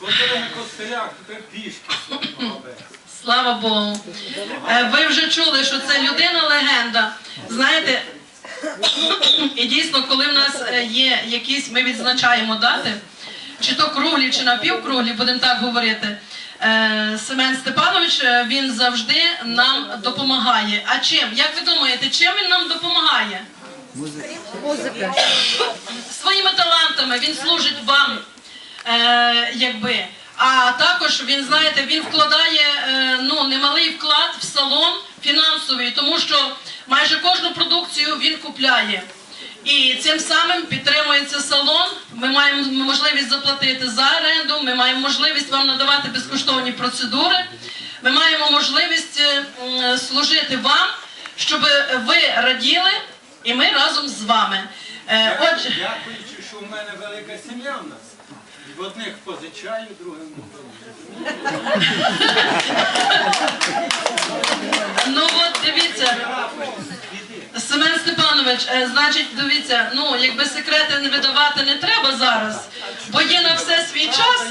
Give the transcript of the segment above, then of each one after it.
Коли на костелях, тепер пішки Слава Богу. Е, ви вже чули, що це людина-легенда. Знаєте, і дійсно, коли в нас е, є якісь, ми відзначаємо дати, чи то круглі, чи напівкруглі, будемо так говорити. Е, Семен Степанович він завжди нам допомагає. А чим? Як ви думаєте, чим він нам допомагає? Музика. Своїми талантами він служить вам, е, якби. А також він, знаєте, він вкладає е, ну, немалий вклад в салон фінансовий, тому що майже кожну продукцію він купляє. І цим самим підтримується салон. Ми маємо можливість заплатити за оренду, ми маємо можливість вам надавати безкоштовні процедури. Ми маємо можливість е, служити вам, щоб ви раділи, і ми разом з вами. Е, Отже, Дякуючи, що в мене велика сім'я в нас. В одних позичаю, другим. ну от дивіться, Семен Степанович, е, значить, дивіться, ну якби секрети не видавати не треба зараз, бо є на все свій час.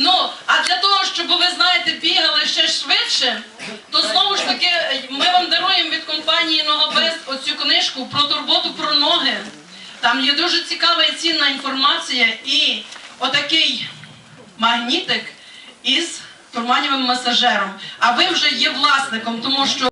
Ну, а для того, щоб ви знаєте, бігали ще швидше, то знову Оцю книжку про турботу про ноги. Там є дуже цікава і цінна інформація і отакий магнітик із турманівим масажером. А ви вже є власником, тому що.